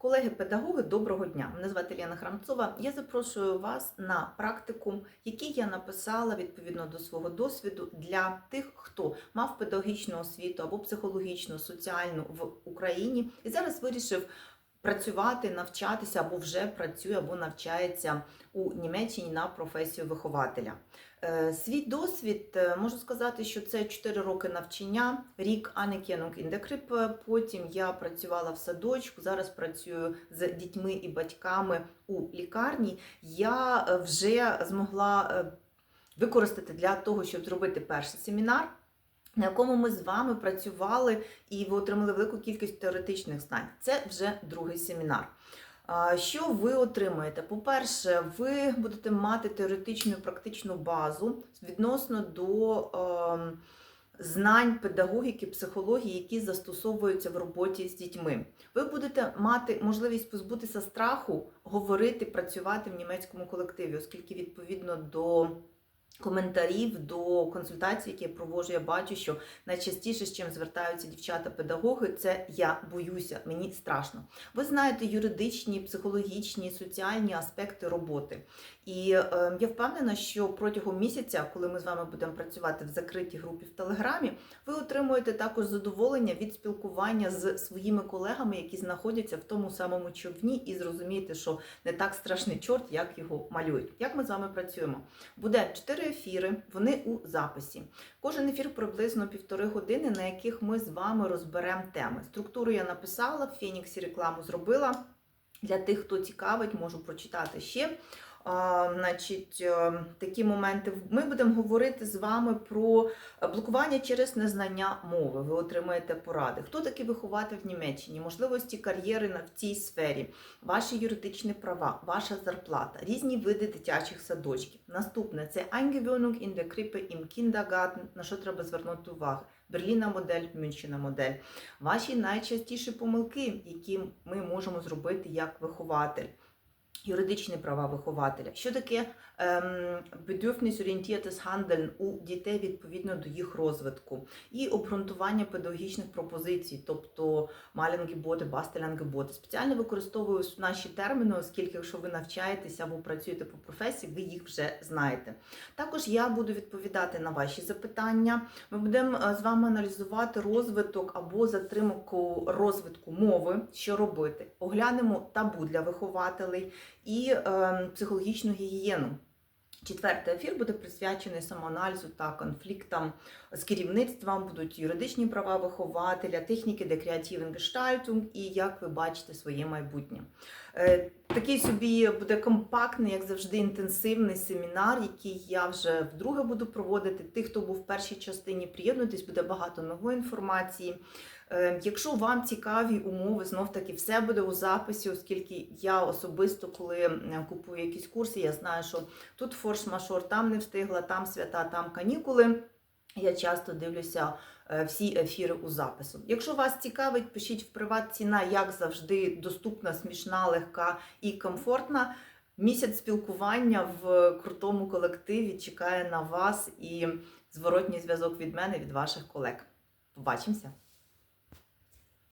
Колеги-педагоги, доброго дня! Мене звати Ліна Храмцова. Я запрошую вас на практикум, який я написала відповідно до свого досвіду для тих, хто мав педагогічну освіту або психологічну, соціальну в Україні і зараз вирішив працювати, навчатися або вже працює або навчається у Німеччині на професію вихователя. Е, Свій досвід е, можу сказати, що це 4 роки навчання, рік der Krippe, Потім я працювала в садочку. Зараз працюю з дітьми і батьками у лікарні. Я е, вже змогла використати для того, щоб зробити перший семінар. На якому ми з вами працювали і ви отримали велику кількість теоретичних знань. Це вже другий семінар. Що ви отримаєте? По-перше, ви будете мати теоретичну і практичну базу відносно до ем, знань педагогіки, психології, які застосовуються в роботі з дітьми. Ви будете мати можливість позбутися страху говорити, працювати в німецькому колективі, оскільки відповідно до коментарів до консультацій, які я проводжу, я бачу, що найчастіше з чим звертаються дівчата-педагоги, це я боюся, мені страшно. Ви знаєте юридичні, психологічні, соціальні аспекти роботи. І е, я впевнена, що протягом місяця, коли ми з вами будемо працювати в закритій групі в Телеграмі, ви отримуєте також задоволення від спілкування з своїми колегами, які знаходяться в тому самому човні, і зрозумієте, що не так страшний чорт, як його малюють. Як ми з вами працюємо? Буде 4 ефіри, вони у записі. Кожен ефір приблизно півтори години, на яких ми з вами розберемо теми. Структуру я написала, в Феніксі рекламу зробила. Для тих, хто цікавить, можу прочитати ще. Значить, е, такі моменти. Ми будемо говорити з вами про блокування через незнання мови. Ви отримаєте поради. Хто такий вихователь в Німеччині? Можливості кар'єри в цій сфері, ваші юридичні права, ваша зарплата, різні види дитячих садочків. Наступне це Eingewöhnung in der Krippe im Kindergarten, на що треба звернути увагу. Берліна модель, Мюнхена модель. Ваші найчастіші помилки, які ми можемо зробити як вихователь. Юридичні права вихователя. Що таке ем, bedürfnisorientiertes Handeln у дітей відповідно до їх розвитку, і обґрунтування педагогічних пропозицій, тобто маленгebote, бастелянгebote. Спеціально використовую наші терміни, оскільки якщо ви навчаєтеся або працюєте по професії, ви їх вже знаєте. Також я буду відповідати на ваші запитання. Ми будемо е, з вами аналізувати розвиток або затримку розвитку мови, що робити. Оглянемо табу для вихователей і е, психологічну гігієну. Четвертий ефір буде присвячений самоаналізу та конфліктам з керівництвом, будуть юридичні права вихователя, техніки декреативен гештальтунг і як ви бачите своє майбутнє. Такий собі буде компактний, як завжди, інтенсивний семінар, який я вже вдруге буду проводити. Тих, хто був в першій частині, приєднуйтесь, буде багато нової інформації. Е, Якщо вам цікаві умови, знов таки все буде у записі, оскільки я особисто, коли купую якісь курси, я знаю, що тут форс-мажор, там не встигла, там свята, там канікули. Я часто дивлюся е, всі ефіри у запису. Якщо вас цікавить, пишіть в приват ціна, як завжди, доступна, смішна, легка і комфортна. Місяць спілкування в крутому колективі чекає на вас і зворотній зв'язок від мене, від ваших колег. Побачимося!